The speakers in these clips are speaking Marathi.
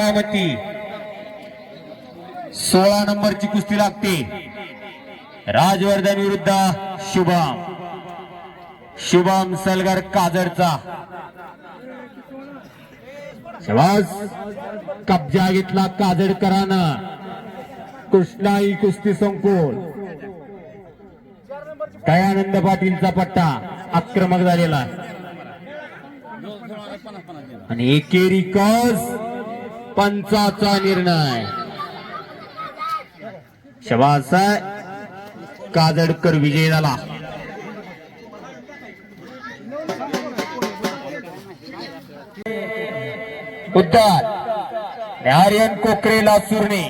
बारामती सोळा नंबरची कुस्ती लागते. राजवर्धन विरुद्ध शुभम. शुभम सलगर काजरचा. शबास कब्जा घेतला काजडकरानं कृष्णाई कुस्ती संकुल. दयानंद पाटीलचा पट्टा आक्रमक झालेला. आणि एकेरी कस पंचाचा निर्णय. शबासाय काजडकर विजय झाला उद्धार आर्यन कोकरेला सुरणे.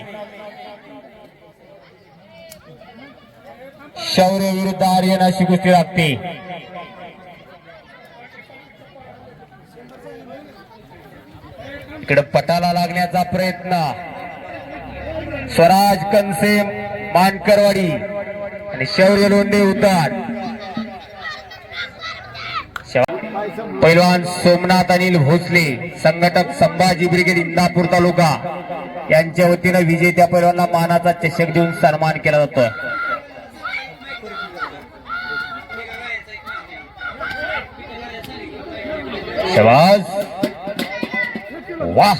शौर्य विरुद्ध आर्यन अशी कुस्ती लागते. इकडे पटाला लागण्याचा प्रयत्न. स्वराज कनसे मानकरवाडी आणि शौर्य लोंढे उतार. पैलवान सोमनाथ अनिल भोसले संघटक संभाजी ब्रिगेड इंदापूर तालुका. यांच्या वतीनं विजेत्या पैलवानला मानाचा चषक देऊन सन्मान केला जातो. शबाज वाह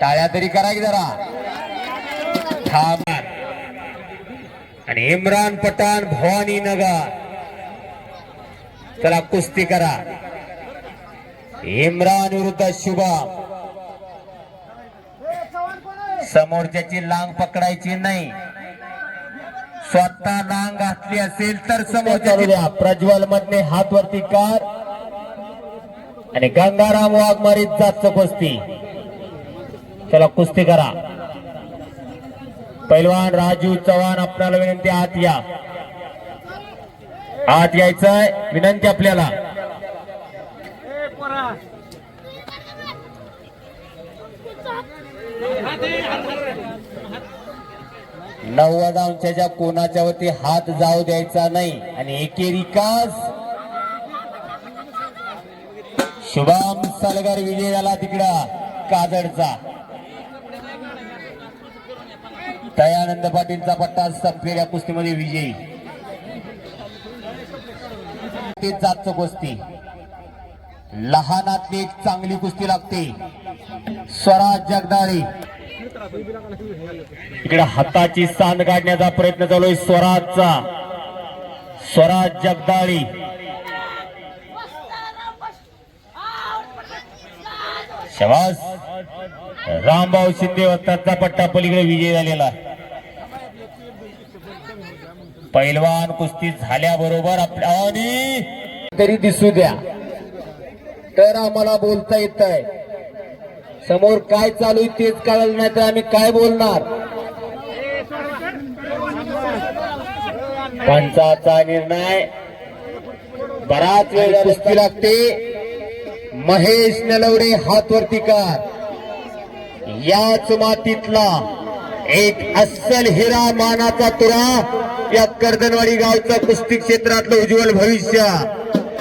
टाळ्या तरी करा की जरा. ठामार आणि इम्रान पठाण भवानी नगर. चला कुस्ती करा. इम्रान विरुद्ध शुभम. समोरच्याची लांग पकडायची नाही. स्वतः लांग घातली असेल तर समोरच्या प्रज्वल मधने हात वरती कार आणि गंगाराम वाघमारीत जात कुस्ती. त्याला कुस्ती करा. पैलवान राजू चव्हाण आपल्याला विनंती आत या. आत यायचंय विनंती आपल्याला. नव्वद अंशाच्या कोणाच्या वरती हात जाऊ द्यायचा नाही आणि एकेरी कास शुभम सलगर विजय झाला तिकडा काजडचा. दयानंद पाटीलचा पट्टा संपलेल्या कुस्तीमध्ये विजयी. ते जातचं कुस्ती. लहानातली एक चांगली कुस्ती लागते. स्वराज जगदाळी. इकडे हाताची सांद काढण्याचा प्रयत्न चालू आहे स्वराजचा. स्वराज जगदाळी. शवास. रामभाऊ शिंदे वस्तादचा पट्टा पलीकडे विजय झालेला. पैलवान कुस्ती झाल्याबरोबर आपल्या तरी दिसू द्या. तर आम्हाला बोलता येत आहे. समोर काय चालू आहे तेच कळलं नाही तर आम्ही काय बोलणार? पंचाचा निर्णय. बराच वेळ कुस्ती लागते. महेश नलवडे हातवरती कार. याच मातीतला एक अस्सल हिरा मानाचा तुरा या कर्दनवाडी गावचं कुस्ती क्षेत्रातलं उज्ज्वल भविष्य.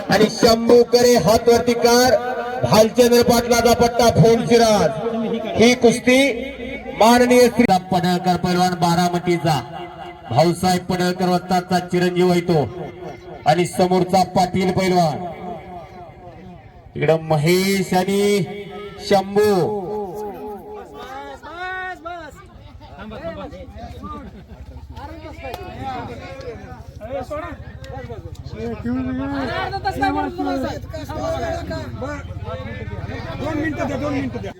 आणि शंभू करे हातवरती कार भालचंद्र पाटलाचा पट्टा फोन शिराज. ही कुस्ती माननीय श्री पडळकर पैलवान बारामतीचा. भाऊसाहेब पडळकर वत्ताचा चिरंजीव येतो आणि समोरचा पाटील पैलवान इकडं महेश आणि शंभू.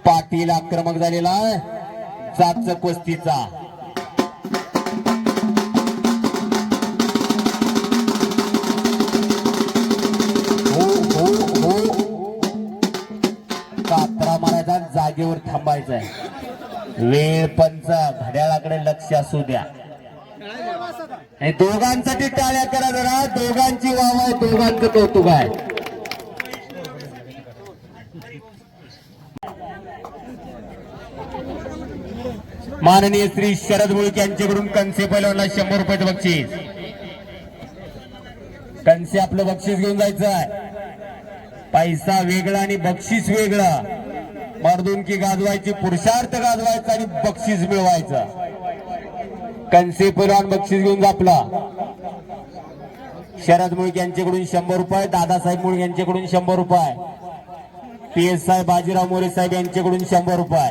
पाटील आक्रमक झालेला आहे. कुस्तीचा. हो हो हो. कात्रा मारायचा जागेवर थांबायचा आहे वेळ पंच घड्याळाकडे लक्ष असू द्या. दोघांसाठी टाळ्या करा जरा. दोघांची वाव आहे दोघांचं कौतुक आहे. माननीय श्री शरद मुळके यांच्याकडून कंसे पैलवानला शंभर रुपयाचं बक्षीस. कंसे आपलं बक्षीस घेऊन जायचं आहे. पैसा वेगळा आणि बक्षीस वेगळा. मर्दुनकी गाजवायची पुरुषार्थ गाजवायचा आणि बक्षीस मिळवायचा. कनसे पैलवान बक्षीस घेऊन जापला. शरद मुळक यांच्याकडून शंभर रुपये दादासाहेब मुळक यांच्याकडून शंभर रुपये. पी एस साहेब बाजीराव मोरे साहेब यांच्याकडून शंभर रुपये.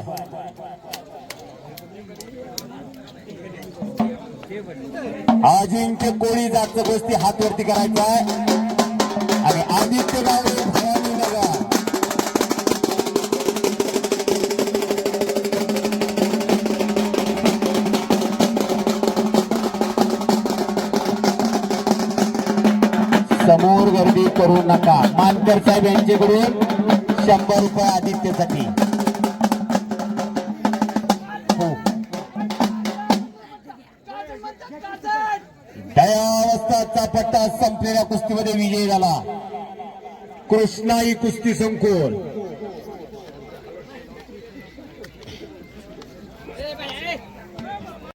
अजिंक्य कोळी जातचं गोष्टी हातवरती करायचा आहे. आणि आदित्य गावडे करू नका. मानकर साहेब यांच्याकडून शंभर रुपये आदित्यसाठी. हो. दयावस्थाचा पट्टा संपलेल्या कुस्तीमध्ये विजयी झाला. कृष्णाई कुस्ती संकुल.